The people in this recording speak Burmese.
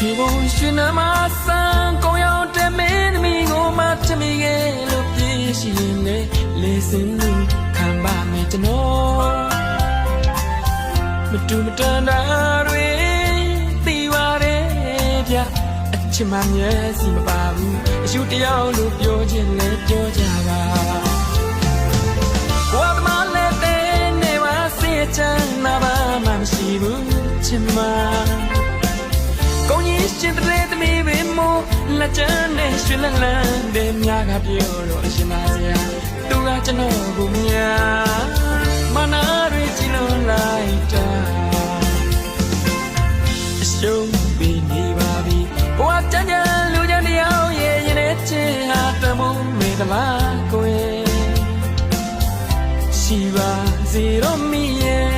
ရှင်နမဆန်းကောင်းရောက်တဲ့မင်းသမီးကိုမချမိခဲ့လို့ပြည့်ရှိရင်လေလေစင်လူခံပါမယ်ကျွန်တော်မတူမတန်တာတွေသိပါတယ်ဗျအချစ်မမျက်စီမပါဘူးအရှူတယောက်လို့ပြောခြင်းလဲပြောကြပါဘဝသမားလည်းတဲ့နေပါစေချမ်းနာပါမှမရှိဘူးချစ်မကိုကြီး ရှင်တရေသမီးပင်မို့လက်ချမ်းနဲ့ရွှေလန်းလန်းတဲ့မြားကပြောတော့အရှင်မရာသူကကျွန်တော်ကိုမြာမနာရီချီလွန်လိုက်တာအရှုံးပြီးနေပါပြီဘဝတန်ကြလူကြတယောက်ရဲ့ရင်ထဲချင်းဟာတမုံမေတ္တာကိုယ်ရှိပါစေတော့မီရဲ့